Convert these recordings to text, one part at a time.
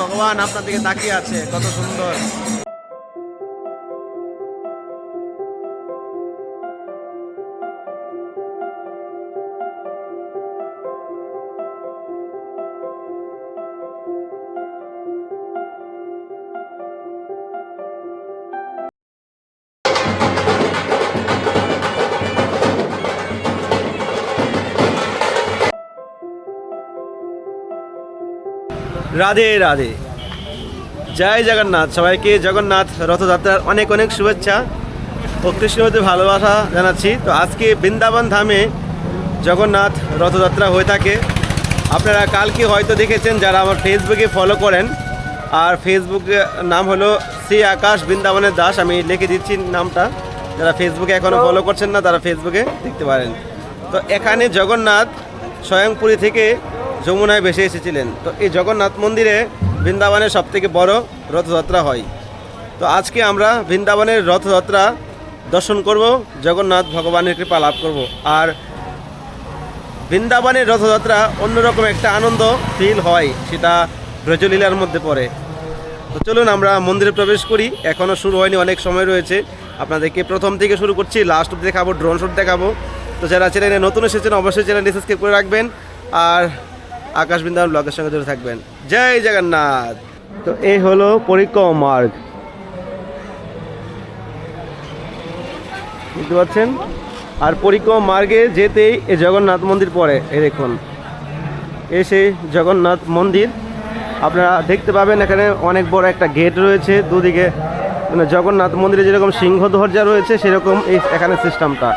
ভগবান আপনার দিকে তাকিয়ে আছে কত সুন্দর। রাধে রাধে। জয় জগন্নাথ। সবাইকে জগন্নাথ রথযাত্রার অনেক অনেক শুভেচ্ছা ও কৃষ্ণবতী ভালোবাসা জানাচ্ছি। তো আজকে বৃন্দাবন ধামে জগন্নাথ রথযাত্রা হয়ে থাকে। আপনারা কালকে হয়তো দেখেছেন যারা আমার ফেসবুকে ফলো করেন। আর ফেসবুকে নাম হলো শ্রী আকাশ বৃন্দাবনের দাস। আমি লিখে দিচ্ছি নামটা। যারা ফেসবুকে এখনও ফলো করছেন না তারা ফেসবুকে দেখতে পারেন। তো এখানে জগন্নাথ স্বয়ংপুরী থেকে যমুনায় ভেসে এসেছিলেন। তো এই জগন্নাথ মন্দিরে বৃন্দাবনের সবথেকে বড় রথযাত্রা হয়। তো আজকে আমরা বৃন্দাবনের রথযাত্রা দর্শন করব, জগন্নাথ ভগবানের কৃপা লাভ করব। আর বৃন্দাবনের রথযাত্রা অন্যরকম একটা আনন্দ ফিল হয়, সেটা ব্রজলীলার মধ্যে পড়ে। তো চলুন আমরা মন্দিরে প্রবেশ করি। এখনও শুরু হয়নি, অনেক সময় রয়েছে। আপনাদেরকে প্রথম থেকে শুরু করছি লাস্ট দেখাবো ড্রোন শুট দেখাবো। তো যারা চ্যানেলে নতুন এসেছেন, অবশ্যই চ্যানেলটি সাবস্ক্রাইব করে রাখবেন। আর আকাশ বৃন্দাবন ব্লগের সঙ্গে জুড়ে থাকবেন। জয় জগন্নাথ। তো এই হলো পরিক্রমা মার্গ। বুঝতে পারছেন? আর পরিক্রমা মার্গে যেতেই এই জগন্নাথ মন্দির পড়ে, এই দেখুন। এই সেই জগন্নাথ মন্দির, আপনারা দেখতে পাবেন এখানে অনেক বড় একটা গেট রয়েছে, দুদিকে মানে জগন্নাথ মন্দিরে যেরকম সিংহ দরজা রয়েছে, সেরকম এই এখানে সিস্টেমটা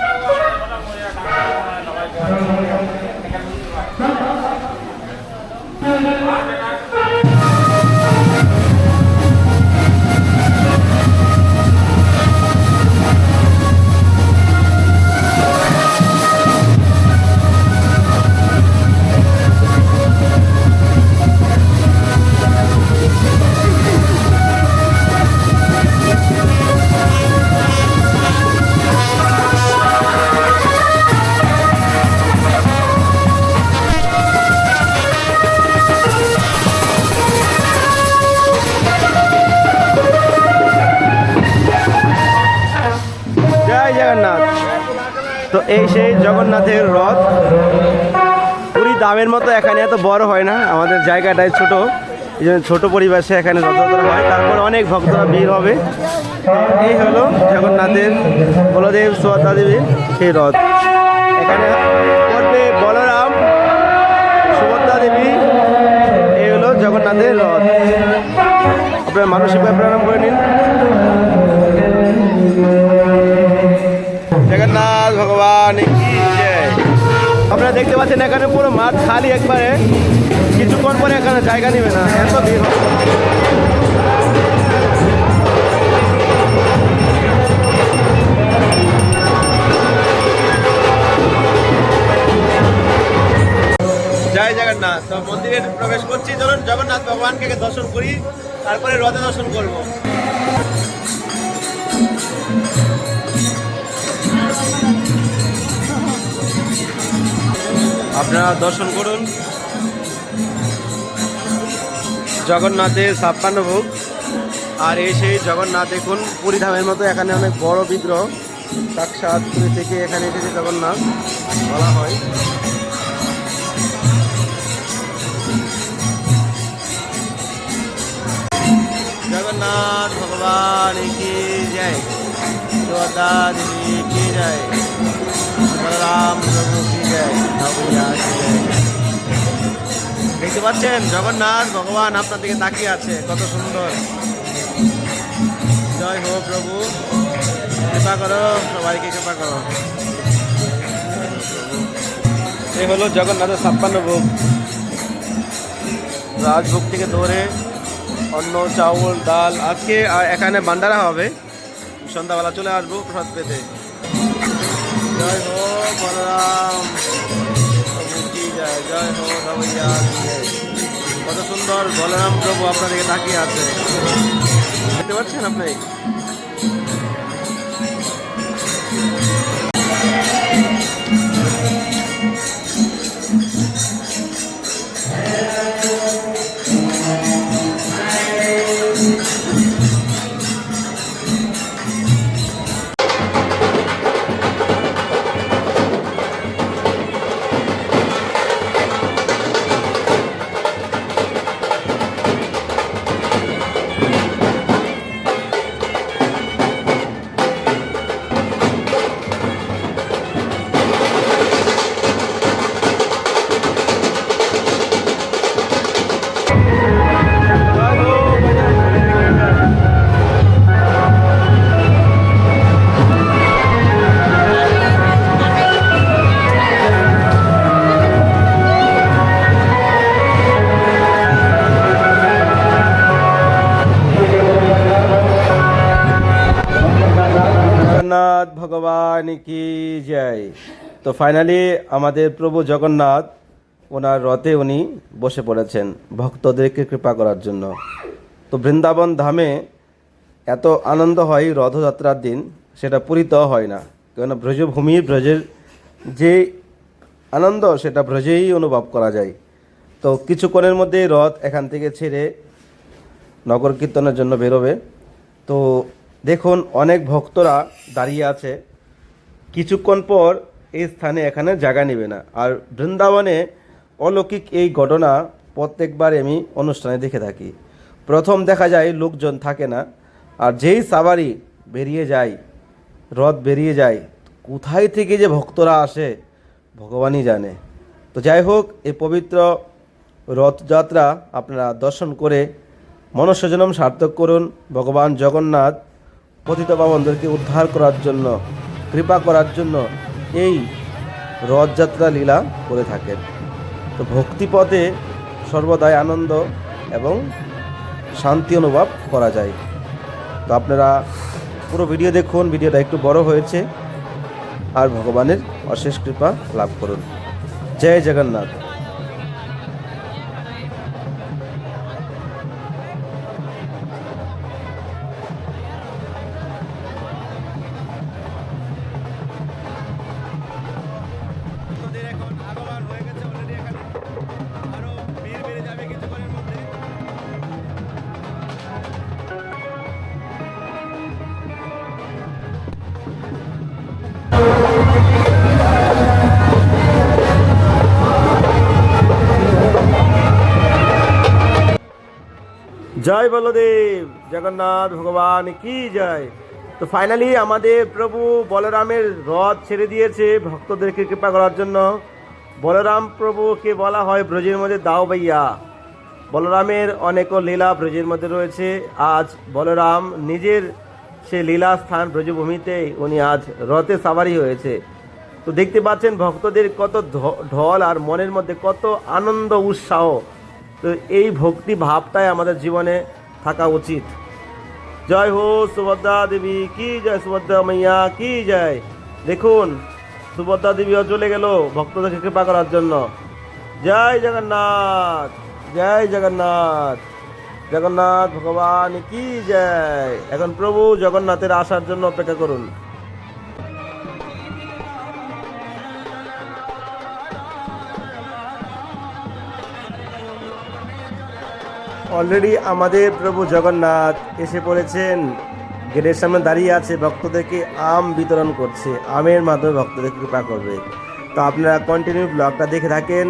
জগন্নাথের রথ। পুরী দামের মতো এখানে এত বড় হয় না, আমাদের জায়গাটাই ছোট। এই জন্য ছোটো পরিবেশে এখানে রথযাত্রা হয়। তারপর অনেক ভক্তরা ভিড় হবে। এই হলো জগন্নাথের বলদেব সুভদ্রা দেবীর সেই রথ। এখানে করবে বলরাম, সুভদ্রা দেবী। এই হলো জগন্নাথের রথ। আপনার মানসিকভাবে প্রণাম করে নিন। জগন্নাথ ভগবান আপনারা দেখতে পাচ্ছেন এখানে পুরো মাঠ খালি একবারে। কিছুক্ষণ পরে এখানে জায়গা নেবে না এত ভিড়। জয় জগন্নাথ। তো মন্দিরে প্রবেশ করছি চলুন জগন্নাথ ভগবানকে দর্শন করি তারপরে রথে দর্শন করব। আপনারা দর্শন করুন। জগন্নাথের ছাপ্পান্ন ভোগ। আর এই সেই জগন্নাথ দেখুন, পুরী ধামের মতো এখানে অনেক বড় বিগ্রহ। সাক্ষাৎ পুরী থেকে এখানে এসেছে জগন্নাথ, বলা হয়। জগন্নাথ ভগবান কি সুভদ্রা দেবী কি জয়। প্রভু দেখতে পাচ্ছেন, জগন্নাথ ভগবান আপনার দিকে তাকিয়ে আছে, কত সুন্দর। জয় হো প্রভু, কৃপা করো, সবাইকে কৃপা করো। এই হলো জগন্নাথের ছাপ্পান্ন ভোগ। রাজভোগ থেকে ধরে অন্ন, চাউল, ডাল, আজকে এখানে ভান্ডারা হবে। সন্ধ্যাবেলা চলে আসব প্রসাদ পেতে। জয় হো বলরাম। জয় জয় হো রমৈয়া কত সুন্দর বলরাম প্রভু আপনাদেরকে তাকিয়ে আছে। দেখতে পাচ্ছেন আপনি? জয় তো ফাইনালি আমাদের প্রভু জগন্নাথ, ওনার রথে উনি বসে পড়েছেন ভক্তদেরকে কৃপা করার জন্য। তো বৃন্দাবন ধামে এত আনন্দ হয় রথযাত্রার দিন, সেটা পুরীতেও হয় না। কেননা ব্রজভূমি, ব্রজের যে আনন্দ, সেটা ব্রজেই অনুভব করা যায়। তো কিছুক্ষণের মধ্যে রথ এখান থেকে ছেড়ে নগর কীর্তনের জন্য বেরোবে। তো দেখুন, অনেক ভক্তরা দাঁড়িয়ে আছে। কিছুক্ষণ পর এই স্থানে এখানে জায়গা নেবে না। আর বৃন্দাবনে অলৌকিক এই ঘটনা প্রত্যেকবার আমি অনুষ্ঠানে দেখে থাকি। প্রথম দেখা যায় লোকজন থাকে না, আর যেই সাবারি বেরিয়ে যায়, রথ বেরিয়ে যায়, কোথায় থেকে যে ভক্তরা আসে, ভগবানই জানে। তো যাই হোক, এই পবিত্র রথযাত্রা আপনারা দর্শন করে মনুষ্যজনম সার্থক করুন। ভগবান জগন্নাথ পতিত পাবনদেরকে উদ্ধার করার জন্য কৃপা করার জন্য এই রথযাত্রা লীলা করে থাকেন। তো ভক্তিপথে সর্বদাই আনন্দ এবং শান্তি অনুভব করা যায়। তো আপনারা পুরো ভিডিও দেখুন, ভিডিওটা একটু বড় হয়েছে। আর ভগবানের অশেষ কৃপা লাভ করুন। জয় জগন্নাথ। জয় বলদেব, জগন্নাথ ভগবান, কি জয়? তো ফাইনালি আমাদের প্রভু বলরামের রথ ছেড়ে দিয়েছে, ভক্তদেরকে কৃপা করার জন্য। বলরাম প্রভুকে বলা হয় ব্রজের মধ্যে দাও ভাইয়া। বলরামের অনেক লীলা ব্রজের মধ্যে রয়েছে। আজ বলরাম নিজের সে লীলা স্থান ব্রজভূমিতে উনি আজ রথে সাবারি হয়েছে। তো দেখতে পাচ্ছেন ভক্তদের কত ঢল আর মনের মধ্যে কত আনন্দ, উৎসাহ। তো এই ভক্তি ভাবটাই আমাদের জীবনে থাকা উচিত। জয় হো সুভদ্রা দেবী, কি জয় সুভদ্রা মাইয়া, কি জয়। দেখুন, সুভদ্রা দেবীও চলে গেল ভক্তদেরকে কৃপা করার জন্য। জয় জগন্নাথ জয় জগন্নাথ। জগন্নাথ ভগবান, কি জয়। এখন প্রভু জগন্নাথের আসার জন্য অপেক্ষা করুন। অলরেডি আমাদের প্রভু জগন্নাথ এসে পড়েছেন। গেটের সামনে দাঁড়িয়ে আছে, ভক্তদেরকে আম বিতরণ করছে। আমের মাধ্যমে ভক্তদেরকে কৃপা করবে। তো আপনারা কন্টিনিউ ব্লগটা দেখে থাকেন।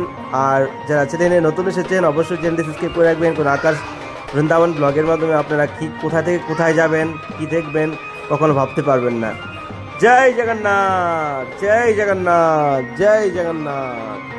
আর যারা চ্যানেলে নতুন এসেছেন, অবশ্যই চ্যানেলটি সাবস্ক্রাইব করে রাখবেন। কোন আকাশ বৃন্দাবন ব্লগের মাধ্যমে আপনারা কি, কোথা থেকে কোথায় যাবেন, কি দেখবেন, কখনো ভাবতে পারবেন না। জয় জগন্নাথ জয় জগন্নাথ জয় জগন্নাথ।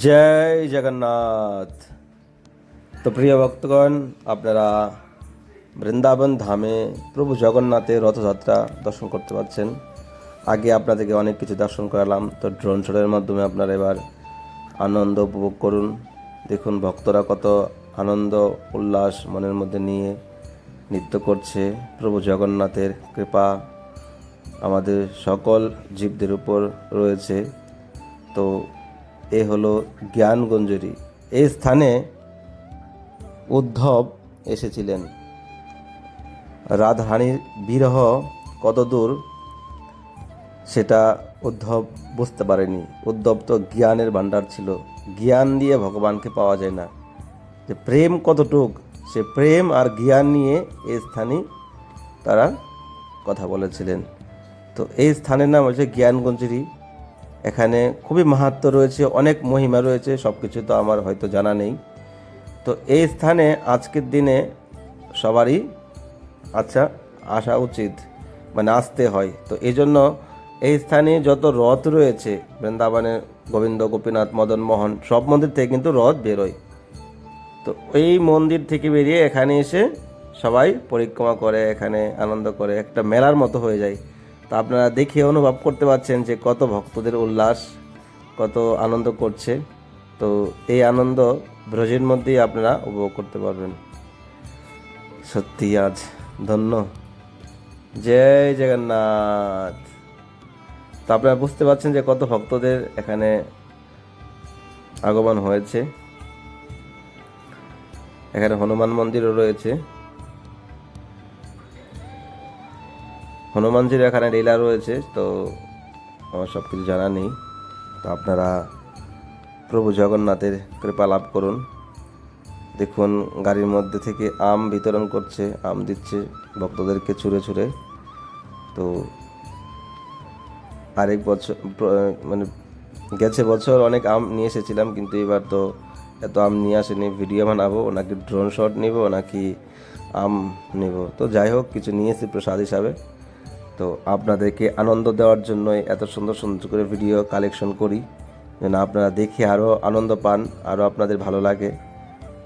জয় জগন্নাথ। তো প্রিয় ভক্তগণ, আপনারা বৃন্দাবন ধামে প্রভু জগন্নাথের রথযাত্রা দর্শন করতে পারছেন। আগে আপনাদেরকে অনেক কিছু দর্শন করালাম, তো ড্রোন শোটের মাধ্যমে আপনারা এবার আনন্দ উপভোগ করুন। দেখুন, ভক্তরা কত আনন্দ, উল্লাস মনের মধ্যে নিয়ে নৃত্য করছে। প্রভু জগন্নাথের কৃপা আমাদের সকল জীবদের উপর রয়েছে। তো এ হলো জ্ঞানগঞ্জরি। এই স্থানে উদ্ধব এসেছিলেন। রাধারানীর বিরহ কত দূর? সেটা উদ্ধব বুঝতে পারেনি। উদ্ধব তো জ্ঞানের ভাণ্ডার ছিল। জ্ঞান দিয়ে ভগবানকে পাওয়া যায় না। যে প্রেম কতটুক, সে প্রেম আর জ্ঞান নিয়ে এই স্থানে তারা কথা বলেছিলেন। তো এই স্থানের নাম হচ্ছে জ্ঞানগঞ্জরি। এখানে খুবই মাহাত্ম রয়েছে, অনেক মহিমা রয়েছে সব কিছু তো আমার হয়তো জানা নেই। তো এই স্থানে আজকের দিনে সবারই আচ্ছা আসা উচিত মানে আসতে হয়। তো এই জন্য এই স্থানে যত রথ রয়েছে বৃন্দাবনে গোবিন্দ, গোপীনাথ, মদন মোহন, সব মন্দির থেকে কিন্তু রথ বেরোয়। তো এই মন্দির থেকে বেরিয়ে এখানে এসে সবাই পরিক্রমা করে, এখানে আনন্দ করে, একটা মেলার মতো হয়ে যায়। তো আপনারা দেখে অনুভব করতে পারছেন যে কত ভক্তদের উল্লাস, কত আনন্দ করছে। তো এই আনন্দ ব্রজের মধ্যেই আপনারা উপভোগ করতে পারবেন। সত্যি আজ ধন্য। জয় জগন্নাথ। তো আপনারা বুঝতে পারছেন যে কত ভক্তদের এখানে আগমন হয়েছে। এখানে হনুমান মন্দিরও রয়েছে। হনুমানজির এখানে লীলা রয়েছে, তো আমার সব কিছু জানা নেই। তো আপনারা প্রভু জগন্নাথের কৃপা লাভ করুন। দেখুন, গাড়ির মধ্যে থেকে আম বিতরণ করছে, আম দিচ্ছে, ভক্তদেরকে ছুঁড়ে ছুঁড়ে। তো আরেক বছর মানে গেছে বছর অনেক আম নিয়ে এসেছিলাম, কিন্তু এবার তো এত আম নিয়ে আসেনি। ভিডিও বানাবো, নাকি ড্রোন শট নিব, নাকি আম নেব। তো যাই হোক, কিছু নিয়ে নিয়েছি প্রসাদ হিসাবে। তো আপনাদেরকে আনন্দ দেওয়ার জন্যই এত সুন্দর সুন্দর করে ভিডিও কালেকশন করি। যেন আপনারা দেখে আরও আনন্দ পান আরও আপনাদের ভালো লাগে।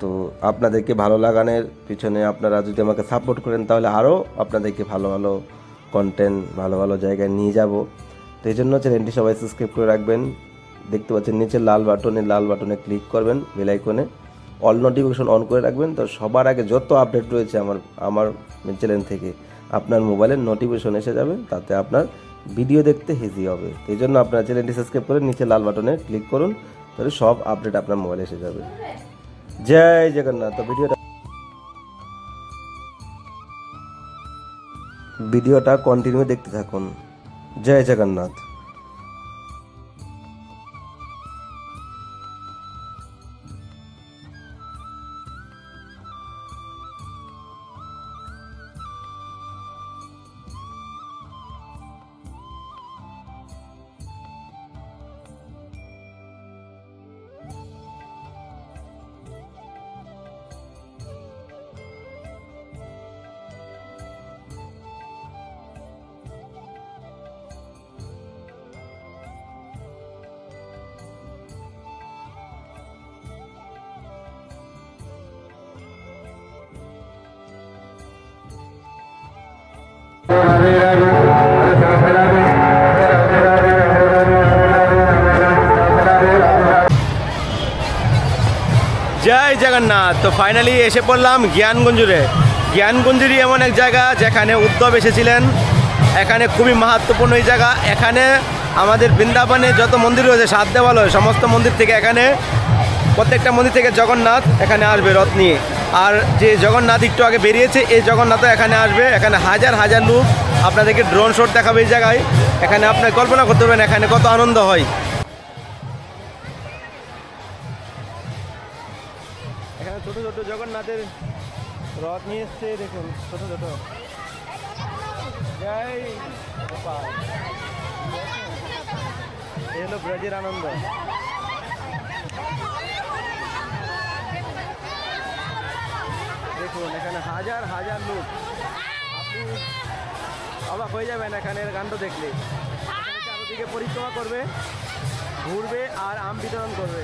তো আপনাদেরকে ভালো লাগানোর পিছনে আপনারা যদি আমাকে সাপোর্ট করেন, তাহলে আরও আপনাদেরকে ভালো ভালো কন্টেন্ট ভালো ভালো জায়গায় নিয়ে যাব। তো এই জন্য চ্যানেলটি সবাই সাবস্ক্রাইব করে রাখবেন। দেখতে পাচ্ছেন নিচে লাল বাটনে লাল বাটনে ক্লিক করবেন বেল আইকনে অল নোটিফিকেশন অন করে রাখবেন। তো সবার আগে যত আপডেট রয়েছে আমার আমার চ্যানেল থেকে আপনার মোবাইলের নোটিফিকেশন এসে যাবে, তাতে আপনার ভিডিও দেখতে হেজি হবে। এই জন্য আপনার চ্যানেলটি সাবস্ক্রাইব করে নিচে লাল বাটনে ক্লিক করুন, তাহলে সব আপডেট আপনার মোবাইলে এসে যাবে। জয় জগন্নাথ। তো ভিডিওটা ভিডিওটা কন্টিনিউ দেখতে থাকুন। জয় জগন্নাথ। জয় জগন্নাথ। তো ফাইনালি এসে পড়লাম জ্ঞানগঞ্জুরে। জ্ঞানগঞ্জুরি এমন এক জায়গা যেখানে উদ্ধব এসেছিলেন। এখানে খুবই মাহাত্মপূর্ণ এই জায়গা। এখানে আমাদের বৃন্দাবনে যত মন্দির রয়েছে, সাত দেওয়ালয় সমস্ত মন্দির থেকে এখানে প্রত্যেকটা মন্দির থেকে জগন্নাথ এখানে আসবে রথ নিয়ে। আর যে জগন্নাথ একটু আগে বেরিয়েছে, এই জগন্নাথও এখানে আসবে, এখানে হাজার হাজার লোক। আপনাদেরকে ড্রোন শট দেখাবে এই জায়গায়। এখানে আপনার কল্পনা করতে পারবেন এখানে কত আনন্দ হয়। এখানে ছোট ছোট জগন্নাথের রথ নিয়ে এসছে, দেখুন, ছোট ছোট। জয় হলো ব্রজের আনন্দ। দেখুন, এখানে হাজার হাজার লোক। আপনি অবাক হয়ে যাবেন এখানের গানটা দেখলে। চারদিকে পরিক্রমা করবে, ঘুরবে আর আম বিতরণ করবে।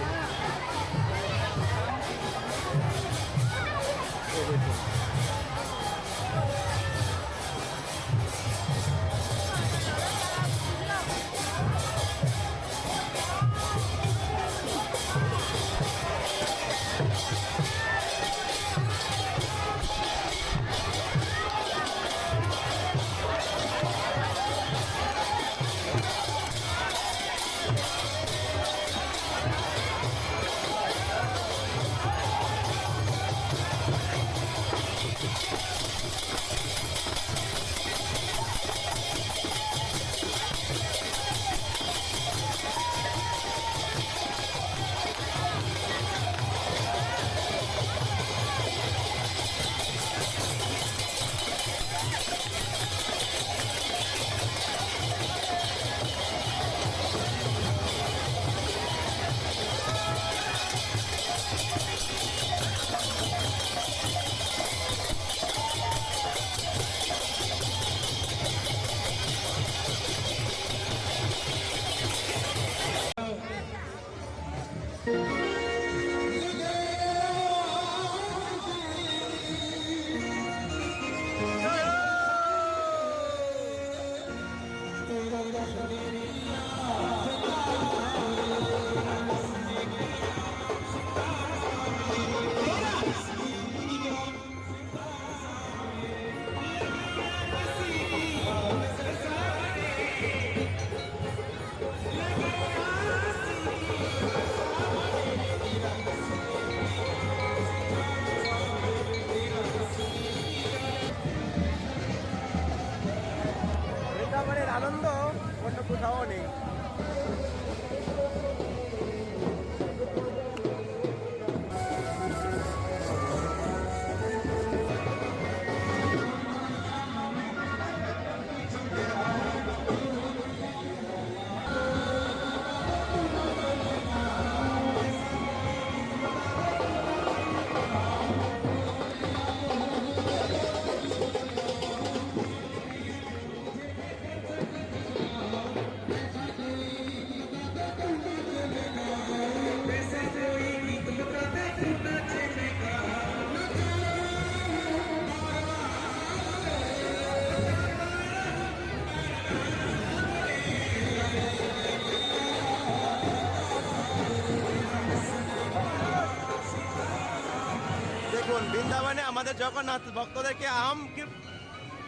আমাদের জগন্নাথ ভক্তদেরকে আম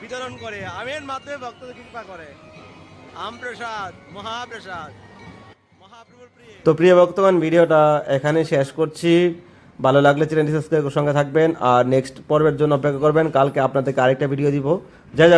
বিতরণ করে, আমের মাধ্যমে ভক্তদের কৃপা করে। আম প্রসাদ মহাপ্রসাদ তো প্রিয় ভক্তগণ, ভিডিওটা এখানে শেষ করছি। ভালো লাগলে চ্যানেলটি সাবস্ক্রাইব সঙ্গে থাকবেন। আর নেক্সট পর্বের জন্য অপেক্ষা করবেন। কালকে আপনাদেরকে আরেকটা ভিডিও দিব। জগন্নাথ।